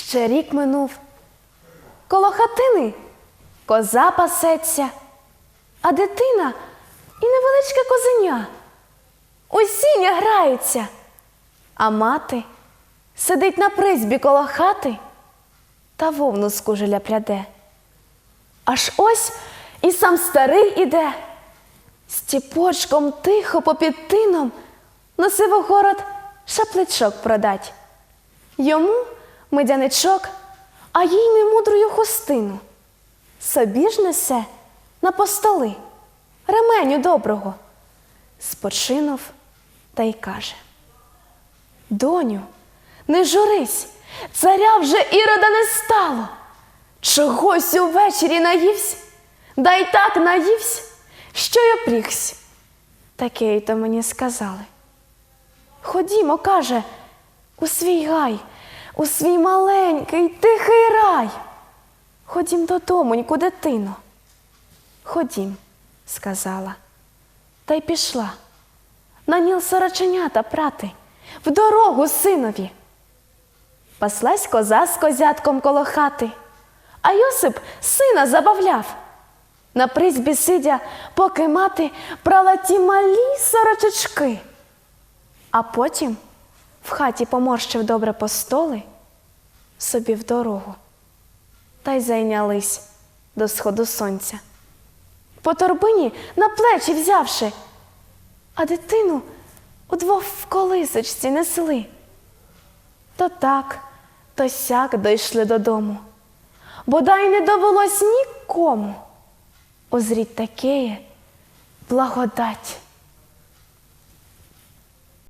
Ще рік минув. Коло хатини коза пасеться, а дитина і невеличке козеня. Осіння граються, а мати сидить на призбі коло хати та вовну з кужеля пряде. Аж ось і сам старий іде, стіпочком тихо попід тином носив у город шапличок продать. Йому медяничок, а їй немудрую хустину. Собі ж несе на постоли ременю доброго. Спочинув та й каже: Доню, не журись, царя вже ірода не стало. Чогось увечері наївсь, да й так наївсь, що й опрігсь. Таке й то мені сказали. Ходімо, каже, у свій гай, у свій маленький тихий рай. Ходім додомоньку, дитино. Ходім, сказала, та й пішла. На ніл сороченята прати, в дорогу синові. Паслась коза з козятком коло хати, а Йосип сина забавляв. На призбі сидя, поки мати прала ті малі сорочечки. А потім в хаті поморщив добре постоли собі в дорогу, та й зайнялись до сходу сонця. По торбині на плечі взявши, а дитину удвох в колисочці несли. То так, то сяк дійшли додому, бодай не довелось нікому узріть такеє благодать.